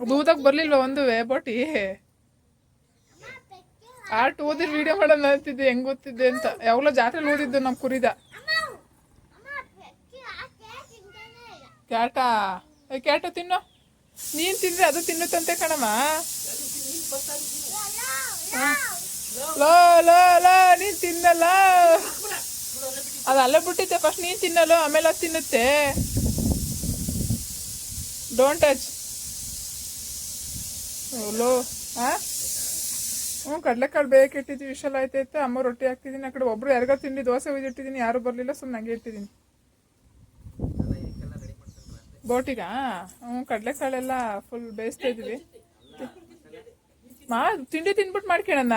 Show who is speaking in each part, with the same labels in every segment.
Speaker 1: ಅದು ಊದಕ್ ಬರ್ಲಿಲ್ವ ಒಂದು ಬೋಟಿ? ಆರ್ಟ್ ಓದಿ ವಿಡಿಯೋ ಮಾಡೋಣ ಅಂತಿದ್ದೆ, ಹೆಂಗ್ ಗೊತ್ತಿದ್ದೆ ಅಂತ. ಯಾವಾಗಲೂ ಜಾತ್ರೆಲಿ ಓದಿದ್ದು ನಮ್ಮ ಕುರಿದ. ಕ್ಯಾಟ? ಕ್ಯಾಟ ತಿನ್ನು. ನೀನ್ ತಿಂದ್ರೆ ಅದು ತಿನ್ನುತ್ತಂತೆ ಕಣಮ್ಮ. ಲೋ ಲೋ ಲೋ, ನೀನ್ ತಿನ್ನಲ್ಲ. ಅದು ಅಲ್ಲೇ ಬಿಟ್ಟಿದ್ದೆ. ಫಸ್ಟ್ ನೀನು ತಿನ್ನಲು, ಆಮೇಲೆ ಅದು ತಿನ್ನುತ್ತೆ. ಡೋಂಟ್ ಟಚ್ ಓಲೋ ಹಾ ಹ್ಞೂ, ಕಡಲೆಕಾಳು ಬೇಯಕ್ಕೆ ಇಟ್ಟಿದ್ದೀವಿ ವಿಶಾಲ ಅಮ್ಮ ರೊಟ್ಟಿ ಹಾಕ್ತಿದ್ದೀನಿ. ಆ ಕಡೆ ಒಬ್ಬರು ಯಾರಿಗಾರ ತಿಂಡಿ ದೋಸೆ ಒಯ್ದಿಟ್ಟಿದ್ದೀನಿ ಯಾರು ಬರಲಿಲ್ಲ ಸುಮ್ಮನೆ ಹಂಗೆ ಇಟ್ಟಿದ್ದೀನಿ. ಬೋಟಿಗಾ? ಹ್ಞೂ, ಕಡಲೆಕಾಳೆಲ್ಲ ಫುಲ್ ಬೇಯಿಸ್ತಾ ಇದ್ದೀವಿ. ಮಾ, ತಿಂಡಿ ತಿನ್ಬಿಟ್ಟು ಮಾಡ್ಕೊಳ್ಳೋಣ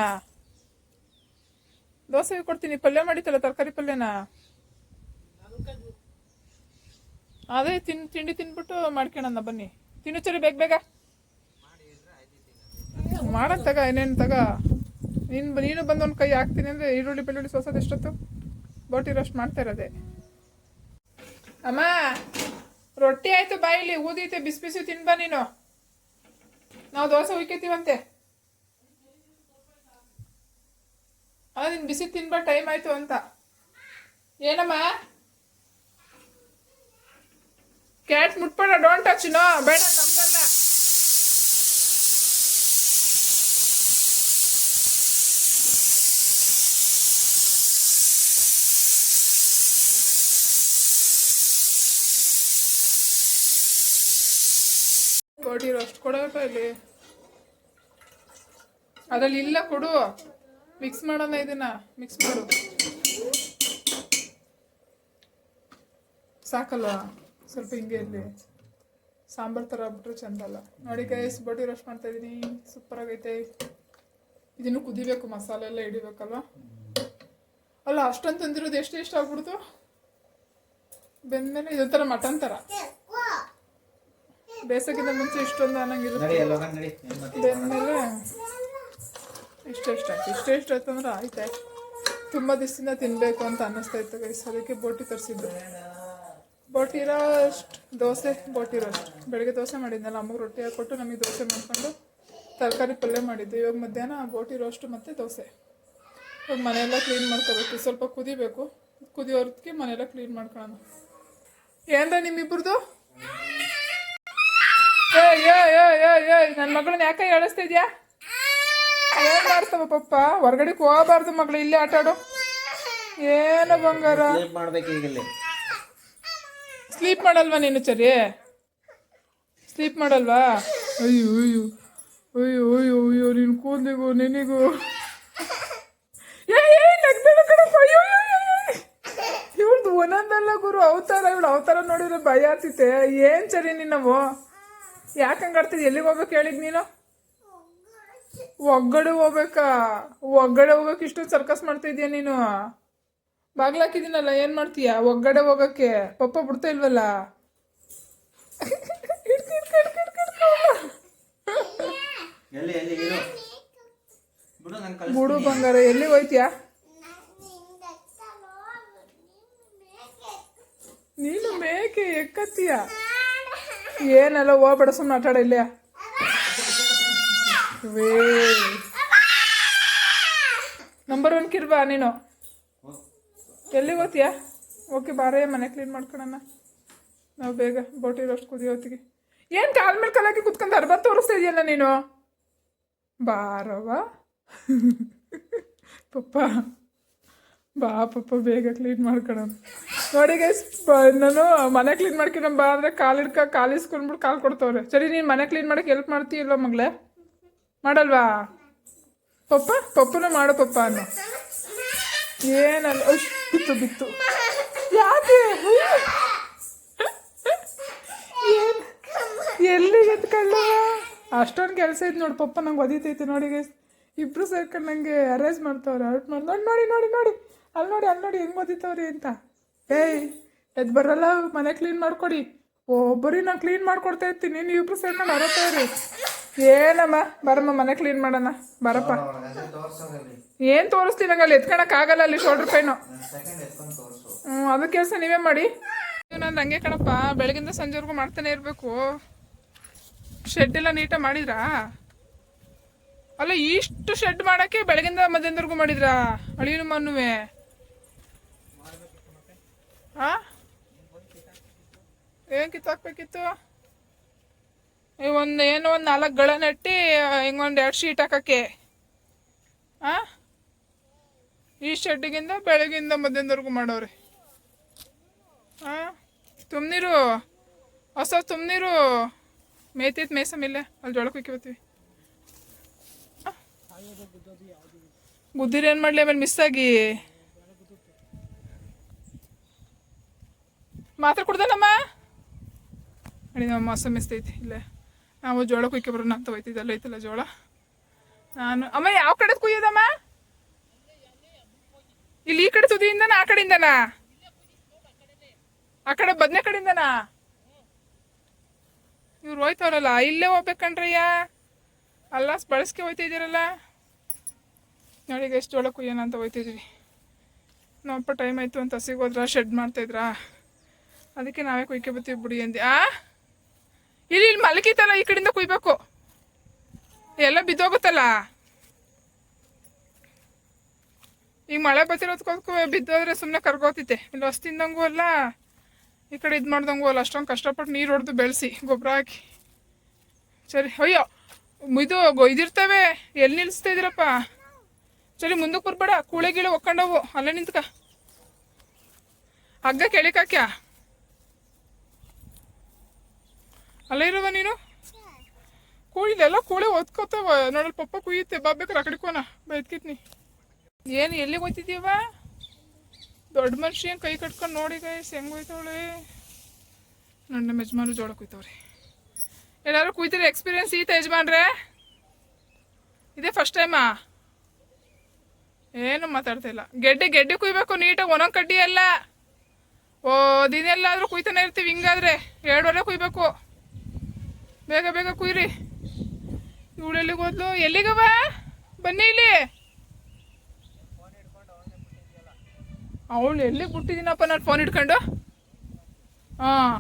Speaker 1: ದೋಸೆ ಕೊಡ್ತೀನಿ. ಪಲ್ಯ ಮಾಡಿತ್ತಲ್ಲ, ತರಕಾರಿ ಪಲ್ಯನ? ಅದೇ ತಿನ್, ತಿಂಡಿ ತಿನ್ಬಿಟ್ಟು ಮಾಡ್ಕೊಳಣ ಬನ್ನಿ. ತಿನ್ನು ಚರಿ ಬೇಗ ಬೇಗ. ಮಾಡನ್ ತಗ ಏನೇನು ತಗ. ನೀನು ನೀನು ಬಂದು ಒಂದು ಕೈ ಹಾಕ್ತೀನಿ ಅಂದರೆ ಈರುಳ್ಳಿ, ಬೆಳ್ಳುಳ್ಳಿ ಸೋಸೋದು ಎಷ್ಟೊತ್ತು? ಬೋಟಿ ರೋಸ್ಟ್ ಮಾಡ್ತಾ ಇರೋದೆ. ಅಮ್ಮ, ರೊಟ್ಟಿ ಆಯ್ತು ಬಾಯಿಲಿ ಊದೈತೆ ಬಿಸಿ ಬಿಸಿ ತಿನ್ಬಾ ನೀನು. ನಾವು ದೋಸೆ ಉಯ್ಕೋತೀವಂತೆ ಅದ ಬಿಸಿ ತಿನ್ಬಾ ಟೈಮ್ ಆಯ್ತು ಅಂತ. ಏನಮ್ಮ? ಕ್ಯಾಟ್ ಮುಟ್ಬೇಡ ಡೋಂಟ್ ಟಚ್ ನೋ, ಬೇಡ ನಮ್ದಲ್ಲ ಕೊಡಿರೋ ಅಷ್ಟು ಕೊಡಪ್ಪ ಇಲ್ಲಿ? ಅದ್ರಲ್ಲಿ ಇಲ್ಲ ಕೊಡು. ಮಿಕ್ಸ್ ಮಾಡೋಣ ಇದನ್ನ. ಮಿಕ್ಸ್ ಮಾಡು. ಸಾಕಲ್ಲ ಸ್ವಲ್ಪ ಹಿಂಗೆ ಇರಲಿ. ಸಾಂಬಾರು ಥರ ಆಗ್ಬಿಟ್ರೆ ಚಂದ ಅಲ್ಲ. ನೋಡಿ ಗೈಸ್ ಬೋಟಿ ರೋಸ್ಟ್ ಮಾಡ್ತಾ ಇದ್ದೀನಿ ಸೂಪರ್ ಆಗೈತೆ. ಇದನ್ನು ಕುದಿಬೇಕು ಮಸಾಲೆ ಎಲ್ಲ ಹಿಡಿಬೇಕಲ್ವ? ಅಲ್ಲ ಅಷ್ಟೊಂದು ತಂದಿರೋದು ಎಷ್ಟು ಎಷ್ಟು ಆಗ್ಬಿಡ್ತು? ಬೆಂದ್ಮೇಲೆ ಇದೊಂಥರ ಮಟನ್ ಥರ. ಬೇಸಕ್ಕಿಂತ ಮುಂಚೆ ಇಷ್ಟೊಂದು ಅನ್ನಂಗಿರುತ್ತೆ? ಬೆಂದ್ಮೇಲೆ ಇಷ್ಟ ಇಷ್ಟ ಆಯ್ತು. ಇಷ್ಟ ಇಷ್ಟ ಆಯ್ತು ಅಂದ್ರೆ ಆಯ್ತು. ತುಂಬ ದಿವಸದಿಂದ ತಿನ್ನಬೇಕು ಅಂತ ಅನ್ನಿಸ್ತಾ ಇತ್ತು ಗೈಸ್ ಅದಕ್ಕೆ ಬೋಟಿ ತರಿಸಿದ್ದು. ಬೋಟಿ ಅಷ್ಟು ದೋಸೆ ಬೋಟಿ ರೋಸ್ಟ್ ಬೆಳಗ್ಗೆ ದೋಸೆ ಮಾಡಿದ್ನಲ್ಲ, ಅಮ್ಮಗೆ ರೊಟ್ಟಿ ಹಾಕ್ಕೊಟ್ಟು ನಮಗೆ ದೋಸೆ ಮಾಡ್ಕೊಂಡು ತರಕಾರಿ ಪಲ್ಯ ಮಾಡಿದ್ದು. ಇವಾಗ ಮಧ್ಯಾಹ್ನ ಬೋಟಿ ರೋಸ್ಟ್ ಮತ್ತು ದೋಸೆ. ಇವಾಗ ಮನೆಯೆಲ್ಲ ಕ್ಲೀನ್ ಮಾಡ್ಕೋಬೇಕು. ಸ್ವಲ್ಪ ಕುದಿಬೇಕು. ಕುದಿಯೋರ್ಗೆ ಮನೆಯೆಲ್ಲ ಕ್ಲೀನ್ ಮಾಡ್ಕೊಳ್ಳೋಣ. ಏನ್ರ ನಿಮ್ಮಿಬ್ರದ್ದು ಏ ಏ ಏ ಏ ಏ ನನ್ನ ಮಗಳನ್ನ ಯಾಕೆ ಹೇಳಿಸ್ತಾ ಏನ್ ಮಾಡ್ತಾವ ಪಪ್ಪ? ಹೊರಗಡೆ ಹೋಗಬಾರ್ದು ಮಗಳು ಇಲ್ಲೇ ಆಟ ಆಡು. ಏನು ಬಂಗಾರ?
Speaker 2: ಸ್ಲೀಪ್ ಮಾಡ್ಬೇಕು ಈಗ ಇಲ್ಲಿ
Speaker 1: ಸ್ಲೀಪ್ ಮಾಡಲ್ವಾ ನೀನು ಚರಿ? ಸ್ಲೀಪ್ ಮಾಡಲ್ವಾ? ಅಯ್ಯೋ ಅಯ್ಯೋ. ಅಯ್ಯೋ ಅಯ್ಯೋ ಅಯ್ಯೋ ನಿನ್ ಕೂದಲಿಗೂ ನಿನಗೂ. ಇವಳ್ದು ಒಂದೊಂದಲ್ಲ ಗುರು ಅವತಾರ ಇವಳು ಅವತಾರ ನೋಡಿದ್ರೆ ಭಯ ಆಗ್ತಿತ್ತೆ. ಏನ್ ಸರಿ ನಿನ್ನವು ಯಾಕೆ ಹಂಗಾಡ್ತಿದ್ ಎಲ್ಲಿಗೆ ಹೋಗ್ಬೇಕು ಹೇಳಿದ್ ನೀನು? ಒಗ್ಗಡೆ ಹೋಗ್ಬೇಕಾ? ಒಗ್ಗಡೆ ಹೋಗಕ್ಕೆ ಇಷ್ಟೊಂದು ಸರ್ಕಸ್ ಮಾಡ್ತಾ ಇದೀಯ ನೀನು? ಬಾಗ್ಲಾಕಿದ್ದೀನಲ್ಲ ಏನ್ ಮಾಡ್ತೀಯ? ಒಗ್ಗಡೆ ಹೋಗಕ್ಕೆ? ಪಪ್ಪ ಬಿಡ್ತಾ ಇಲ್ವಲ್ಲ?
Speaker 2: ಬಿಡು
Speaker 1: ಬಂಗಾರ ಎಲ್ಲಿ ಹೋಯ್ತೀಯ? ನೀನು ಮೇಕೆ ಎಕ್ಕತ್ತೀಯ? ಏನಲ್ಲ ಹೋಗ್ಬೇಡ ಸುಮ್ಮನೆ ಆಟಾಡ ಇಲ್ಲೇ. ನಂಬರ್ ಒನ್ ಕಿರ್ಬಾ ನೀನು. ಎಲ್ಲಿಗೆ ಹೋಗ್ತೀಯಾ ಓಕೆ ಬಾರೇ, ಮನೆ ಕ್ಲೀನ್ ಮಾಡ್ಕೊಳಣ. ನಾವು ಬೇಗ ಬೋಟಿ ರೋಸ್ಟ್ ಕುದಿಯೋ ಹೊತ್ತಿಗೆ. ಏನು ಕಾಲ್ ಮೇಲೆ ಕಾಲಾಗಿ ಕುತ್ಕೊಂಡು ಅರ್ಬ ತೋರಿಸ್ತಾ ಇದೆಯಲ್ಲ ನೀನು? ಬಾರವಾ ಪಪ್ಪ. ಬಾ ಪಪ್ಪ, ಬೇಗ ಕ್ಲೀನ್ ಮಾಡ್ಕೊಳಣ. ನೋಡಿ ಗೈಸ್ ನಾನು ಮನೆ ಕ್ಲೀನ್ ಮಾಡ್ಕೊಂಡು ಬಾ ಅಂದರೆ ಕಾಲು ಹಿಡ್ಕ ಕಾಲು ಇಸ್ಕೊಂಡ್ಬಿಟ್ಟು ಕಾಲು ಕೊಡ್ತವ್ರೆ. ಸರಿ, ನೀನು ಮನೆ ಕ್ಲೀನ್ ಮಾಡಕ್ಕೆ ಹೆಲ್ಪ್ ಮಾಡ್ತೀಯಲ್ಲ ಮಗಳೇ? ಮಾಡಲ್ವಾ? ಪಪ್ಪ, ಪಪ್ಪನ ಮಾಡು ಪಪ್ಪ ಅನ್ನ. ಏನಲ್ಲ ಬಿತ್ತು ಬಿತ್ತು. ಯಾಕೆ? ಎಲ್ಲಿಗೆ ಎತ್ಕೊಳ್ಳ ಅಷ್ಟೊಂದು ಕೆಲಸ ಐತೆ ನೋಡಿ, ಪಪ್ಪ ನಂಗೆ ಒದಿತೈತೆ ನೋಡಿ ಇಬ್ರು ಸೇರ್ಕೊಂಡು ನಂಗೆ ಅರೇಂಜ್ ಮಾಡ್ತಾವ್ರೆ ಔಟ್ ಮಾಡಿ ನೋಡಿ ನೋಡಿ ನೋಡಿ ನೋಡಿ. ಅಲ್ಲಿ ನೋಡಿ ಅಲ್ಲಿ ನೋಡಿ ಹೆಂಗೆ ಒದಿತಾವ್ರಿ ಅಂತ. ಏಯ್, ಎದ್ ಬರಲ್ಲ, ಮನೆ ಕ್ಲೀನ್ ಮಾಡ್ಕೊಡಿ. ಒಬ್ಬರಿ ನಾನು ಕ್ಲೀನ್ ಮಾಡ್ಕೊಡ್ತಾ ಇರ್ತೀನಿ ನೀವು ಇಬ್ರು ಸೇರ್ಕೊಂಡು ಅರತ್ತವ್ರಿ ಏನಮ್ಮ? ಬರಮ್ಮ, ಮನೆ ಕ್ಲೀನ್ ಮಾಡೋಣ. ಬರಪ್ಪ. ಏನು ತೋರಿಸ್ತೀನಿ ನಂಗೆ ಅಲ್ಲಿ ಎತ್ಕೊಳಕ್ ಆಗಲ್ಲ ಅಲ್ಲಿ ಶೋಲ್ಡರ್ ಪೈನು ಹ್ಞೂ ಅದು ಕೆಲಸ ನೀವೇ ಮಾಡಿ. ನಾನು ಹಂಗೆ ಕಣಪ್ಪ. ಬೆಳಗಿಂದ ಸಂಜೆವರೆಗೂ ಮಾಡ್ತಾನೆ ಇರಬೇಕು. ಶೆಡ್ ಎಲ್ಲ ನೀಟಾಗಿ ಮಾಡಿದ್ರಾ? ಅಲ್ಲ, ಇಷ್ಟು ಶೆಡ್ ಮಾಡಕ್ಕೆ ಬೆಳಗಿಂದ ಮಧ್ಯಾಹ್ನದವರೆಗೂ ಮಾಡಿದ್ರಾ? ಅಳಿನು ಮನ್ನುವೆ ಹಾ ಏನ್ ಕಿತ್ತಾಕ್ಬೇಕಿತ್ತು ಒಂದು ಏನೋ ಒಂದು ನಾಲ್ಕು ಗಳ ನೆಟ್ಟಿ ಹಿಂಗೊಂದು ಎರಡು ಶೀಟ್ ಹಾಕಕ್ಕೆ. ಆ? ಈ ಶೆಡ್ಡಿಗಿಂದ ಬೆಳಗಿಂದ ಮಧ್ಯಾಹ್ನದವರೆಗೂ ಮಾಡೋರಿ ಹಾಂ ತುಮ್ನೀರು ಹೊಸ ತುಮ್ನೀರು ಮೇಯ್ತೈತೆ ಮೇಸಮಿಲ್ಲ ಅಲ್ಲಿ ಜೊಳಕ್ಕೆ ಹೋಗಿವತ್ತೀವಿ ಗುದ್ದಿರೇನು ಮಾಡಲಿ ಆಮೇಲೆ ಮಿಸ್ ಆಗಿ? ಮಾತ್ರ ಕುಡ್ದನಮ್ಮ ಅಡಿ ನಮ್ಮ ಮೊಸ ಮಿಸ್ತೈತಿ ಇಲ್ಲೇ. ನಾವು ಜೋಳ ಕುಯ್ಕೆ ಬರೋಣ ಅಂತ ಹೋಯ್ತಿದ್ದಲ್ಲ ಐತಲ್ಲ ಜೋಳ? ನಾನು ಅಮ್ಮ, ಯಾವ ಕಡೆ ಕುಯ್ಯೋದಮ್ಮ? ಇಲ್ಲಿ ಈ ಕಡೆ ತುದಿಯಿಂದನಾ, ಆ ಕಡೆಯಿಂದನಾ? ಆ ಕಡೆ ಬದನೆ ಕಡೆಯಿಂದನಾ? ಇವ್ರು ಹೋಯ್ತವ್ರಲ್ಲ ಇಲ್ಲೇ ಹೋಗ್ಬೇಕಣ್ರಯ್ಯ ಅಲ್ಲ ಬಳಸ್ಕೆ ಹೋಯ್ತಿದ್ದೀರಲ್ಲ. ನೋಡಿ ಈಗ ಎಷ್ಟು ಜೋಳ ಕುಯ್ಯೋಣ ಅಂತ ಹೋಯ್ತಿದ್ವಿ. ನಮ್ಮಪ್ಪ ಟೈಮ್ ಆಯಿತು ಅಂತ ಹಸಿಗೆ ಹೋದ್ರ ಶೆಡ್ ಮಾಡ್ತಾಯಿದ್ರಾ ಅದಕ್ಕೆ ನಾವೇ ಕುಯ್ಕೆ ಬರ್ತೀವಿ ಬಿಡಿ ಅಂದೆ. ಆ? ಇಲ್ಲಿ ಇಲ್ಲಿ ಮಲಗಿತಲ್ಲ ಈ ಕಡೆಯಿಂದ ಕುಯ್ಬೇಕು. ಎಲ್ಲ ಬಿದ್ದೋಗುತ್ತಲ್ಲ? ಈಗ ಮಳೆ ಬತ್ತಿರೋದ್ಕೋಸ್ಕರ ಬಿದ್ದೋದ್ರೆ ಸುಮ್ಮನೆ ಕರ್ಗೋತೈತೆ ಇಲ್ಲಿ ಹೊಸ್ತಿಂದಂಗೂ ಅಲ್ಲ, ಈ ಕಡೆ ಇದು ಮಾಡ್ದಂಗೂ ಅಲ್ಲ. ಅಷ್ಟೊಂದು ಕಷ್ಟಪಟ್ಟು ನೀರು ಹೊಡೆದು ಬೆಳೆಸಿ, ಗೊಬ್ಬರ ಹಾಕಿ. ಸರಿ, ಅಯ್ಯೋ, ಇದು ಇದಿರ್ತವೆ. ಎಲ್ಲಿ ನಿಲ್ಲಿಸ್ತಾ ಇದ್ದೀರಪ್ಪ? ಸರಿ, ಮುಂದಕ್ಕೆ ಬರ್ಬೇಡ. ಕೂಳೆ ಗೀಳೆ ಒಕ್ಕೊಂಡವು ಅಲ್ಲೇ ನಿಂತ್ಕ. ಹಗ್ಗ ಕೆಳಿಕಾಕ್ಯಾ ಅಲ್ಲೇ ಇರೋದ ನೀನು? ಕೂಳಿದೆಲ್ಲ ಕೂಳೆ ಒತ್ಕೋತಾವ ನೋಡಲ್ ಪಪ್ಪ ಕುಯ್ಯುತ್ತೆ. ಬಾ ಆ ಕಡೆಕೋನ ಬೈದ್ಕಿತ್ನಿ ಏನು, ಎಲ್ಲಿಗೆ ಹೋಯ್ತಿದ್ದೀವ ದೊಡ್ಡ ಮನುಷ್ಯ ಕೈ ಕಟ್ಕೊಂಡು ನೋಡಿ ಗೈಸ್ ಹೆಂಗೆ ಹೋಯ್ತವಳೆ? ನನ್ನ ಯಜಮಾನ್ರು ಜೋಳ ಕುಯ್ತವ್ರಿ. ಎಲ್ಲಾರು ಕುಯ್ತಿರ ಎಕ್ಸ್ಪೀರಿಯನ್ಸ್ ಈತ ಯಜಮಾನ್ರೆ? ಇದೇ ಫಸ್ಟ್ ಟೈಮಾ ಏನು ಮಾತಾಡ್ತಾ ಇಲ್ಲ. ಗೆಡ್ಡೆ ಗೆಡ್ಡೆ ಕುಯ್ಬೇಕು ನೀಟಾಗಿ ಒಂದೊಂದು ಕಡ್ಡಿ ಎಲ್ಲ. ಓ ದಿನೆಲ್ಲಾದ್ರೂ ಕುಯ್ತಾನೆ ಇರ್ತೀವಿ ಹಿಂಗಾದ್ರೆ. ಎರಡುವರೆ ಕುಯ್ಬೇಕು. ಬೇಗ ಬೇಗ ಕುಯ್ರಿ. ಇವಳು ಎಲ್ಲಿಗೆ ಹೋದ್ಲು ಎಲ್ಲಿಗವ ಬನ್ನಿ ಇಲ್ಲಿ. ಅವಳು ಎಲ್ಲಿಗೆ ಬಿಟ್ಟಿದ್ದೀನಪ್ಪ ನಾನು ಫೋನ್ ಇಟ್ಕೊಂಡು ಹಾಂ.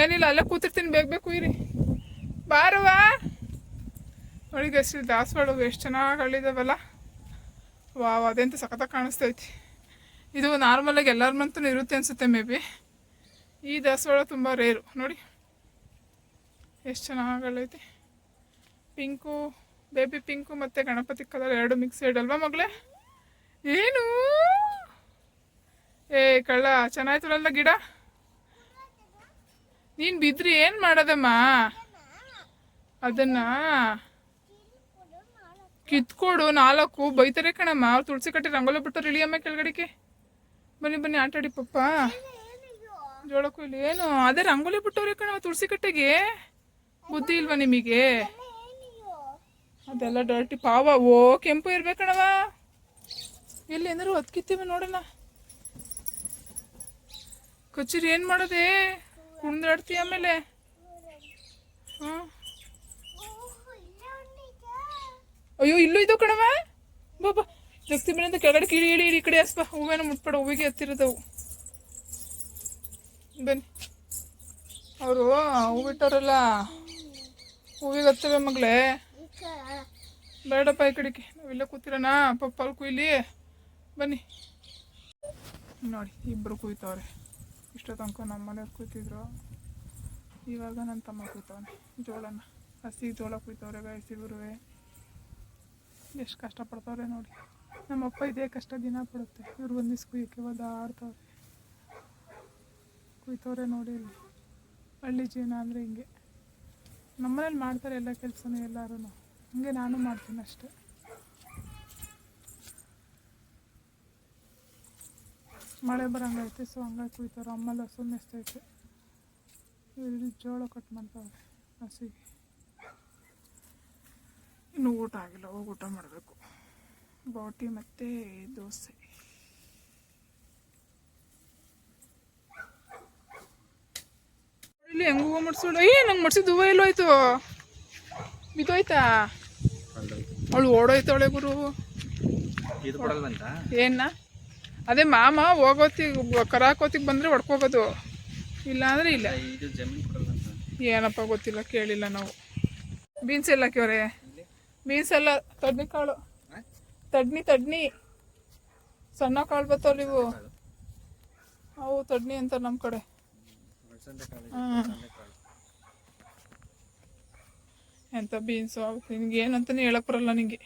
Speaker 1: ಏನಿಲ್ಲ, ಅಲ್ಲೇ ಕೂತಿರ್ತೀನಿ. ಬೇಗ ಬೇಗ ಕುಯ್ರಿ. ಬಾರವ ನೋಡಿ ಎಷ್ಟು ದಾಸವಾಳ ಎಷ್ಟು ಚೆನ್ನಾಗಿ ಹಳ್ಳಿದಾವಲ್ಲ. ವಾವ್, ಅದೆಂತ ಸಖತ್ತಾಗಿ ಕಾಣಿಸ್ತೈತಿ. ಇದು ನಾರ್ಮಲಾಗಿ ಎಲ್ಲರ ಮಂತೂ ಇರುತ್ತೆ ಅನಿಸುತ್ತೆ ಮೇ ಬಿ ಈ ದಾಸವಾಳ ತುಂಬ ರೇರು ನೋಡಿ. ಎಷ್ಟು ಚೆನ್ನಾಗಿ ಅಳೈತಿ ಪಿಂಕು, ಬೇಬಿ ಪಿಂಕು ಮತ್ತು ಗಣಪತಿ ಕಲರ್ ಎರಡು ಮಿಕ್ಸ್ ಅಲ್ವಾ ಮಗಳೇ? ಏನು? ಏ ಕಳ್ಳ ಚೆನ್ನಾಯ್ತಲ್ಲ ಗಿಡ? ನೀನು ಬಿದ್ರಿ, ಏನು ಮಾಡೋದಮ್ಮ? ಅದನ್ನ ಕಿತ್ಕೊಡು ನಾಲ್ಕು, ಬೈತಾರೆ ಕಣಮ್ಮ. ಅವ್ರು ತುಳಸಿ ಕಟ್ಟಿ ರಂಗೋಲಿ ಬಿಟ್ಟವ್ರು ಇಳಿಯಮ್ಮ ಕೆಳಗಡೆಗೆ. ಬನ್ನಿ ಬನ್ನಿ ಆಟಾಡಿ ಪಪ್ಪ. ಜೋಳಕ್ಕೂ ಇಲ್ಲಿ ಏನು? ಅದೇ ರಂಗೋಲಿ ಬಿಟ್ಟವ್ರಿ ಕಣವ ತುಳಸಿ ಕಟ್ಟೆಗೆ. ಬುದ್ಧಿ ಇಲ್ವಾ ನಿಮಗೆ? ಅದೆಲ್ಲ ಡರ್ಟಿ ಪಾವ. ಓ, ಕೆಂಪು ಇರ್ಬೇಕಣವ ಎಲ್ಲಿ ಏನಾರು ಹೊತ್ಕಿತ್ತೀವಿ ನೋಡೋಣ. ಕಚೇರಿ ಏನು ಮಾಡೋದೆ? ಕುಣ್ದಾಡ್ತಿ ಆಮೇಲೆ? ಅಯ್ಯೋ, ಇಲ್ಲೂ ಇದು ಕಣವ ಬಾಬ ಜಗ್ತಿ ಮನೆಯಿಂದ ಕೆಳಗಡೆ ಕಿಳಿ ಇಳಿ ಈ ಕಡೆ ಹಸ್ಬ ಹೂವೇನ ಮುಟ್ಬೇಡ, ಹೂವಿಗೆ ಹತ್ತಿರದವು ಬನ್ನಿ. ಅವರು ಹೂ ಬಿಟ್ಟವ್ರಲ್ಲ ಹೂವಿಗೆ ಹತ್ತವೆ ಮಗಳೇ. ಬೇಡಪ್ಪ ಈ ಕಡೆಗೆ. ನಾವಿಲ್ಲ ಕೂತಿರೋಣ. ಪಪ್ಪಲ್ ಕುಯ್ಲಿ. ಬನ್ನಿ. ನೋಡಿ ಇಬ್ಬರು ಕುಯ್ತವ್ರೆ. ಇಷ್ಟೋ ತನಕ ನಮ್ಮ ಮನೆಯವ್ರು ಕುಯ್ತಿದ್ರು. ಇವಾಗ ನನ್ನ ತಮ್ಮ ಕುಯ್ತವನೆ. ಜೋಳನ. ಹಸಿ ಜೋಳ ಕುಯ್ತವ್ರೆ ಗಾಯಸಿಗುರುವೆ ಎಷ್ಟು ಕಷ್ಟಪಡ್ತವ್ರೆ ನೋಡಿ. ನಮ್ಮಪ್ಪ ಇದೇ ಕಷ್ಟ ದಿನ ಪಡುತ್ತೆ. ಇವ್ರು ಒಂದಿಸ್ ಕುಯ್ಯಕ್ಕೆ ಒದಾಡ್ತವ್ರೆ ಕುಯ್ತವ್ರೆ ನೋಡಿ ಇಲ್ಲಿ. ಹಳ್ಳಿ ಜೀವನ ಅಂದರೆ ಹಿಂಗೆ. ನಮ್ಮನೇಲಿ ಮಾಡ್ತಾರೆ ಎಲ್ಲ ಕೆಲಸನೂ ಎಲ್ಲರೂ ಹಂಗೆ ನಾನು ಮಾಡ್ತೀನಿ ಅಷ್ಟೆ. ಮಳೆ ಬರಂಗೈತೆ ಸೊ ಹಂಗಾಗಿ ಕುಯ್ತಾರೆ. ಅಮ್ಮಲ್ಲ ಹಸು ಮೆಸ್ತೈತೆ ಇಲ್ಲಿ ಜೋಳ ಕಟ್ ಮಾಡ್ತಾವ್ರೆ ಹಸಿಗೆ. ಇನ್ನು ಊಟ ಆಗಿಲ್ಲ, ಹೋಗಿ ಊಟ ಮಾಡಬೇಕು. ಬಾಟಿ ಮತ್ತು ದೋಸೆ. ಹೆಂಗ್ ಹೂವು ಮುಡ್ಸೋಳು ಏ ನಂಗೆ ಮುಡ್ಸಿದ್ದು ಹೂವು ಎಲ್ಲೋಯ್ತು ಬಿದ್ದೋಯ್ತಾ? ಅವಳು ಓಡೋಯ್ತಾಳೆ ಗುರು. ಏನ? ಅದೇ ಮಾಮ ಹೋಗೋತಿಗೆ ಕರಾಕೋತಿಗೆ ಬಂದರೆ ಹೊಡ್ಕೋಬೋದು ಇಲ್ಲ. ಅಂದರೆ ಇಲ್ಲ ಏನಪ್ಪ ಗೊತ್ತಿಲ್ಲ ಕೇಳಿಲ್ಲ ನಾವು. ಬೀನ್ಸ್ ಎಲ್ಲ ಕೇವ್ರೆ ಬೀನ್ಸ್ ಎಲ್ಲ ತಡ್ನಿ ಕಾಳು. ತಡ್ನಿ ತಡ್ನಿ. ಸಣ್ಣ ಕಾಳು ಬರ್ತಾವ್ರಿ ಇವು ಅವು ತಡ್ನಿ ಅಂತ ನಮ್ಮ ಕಡೆ. ಎಂಥ ಬೀನ್ಸು ನಿನ್ಗೆ ಏನಂತಾನೆ ಹೇಳಕ್ ಬರಲ್ಲ ನಿಂಗೆ.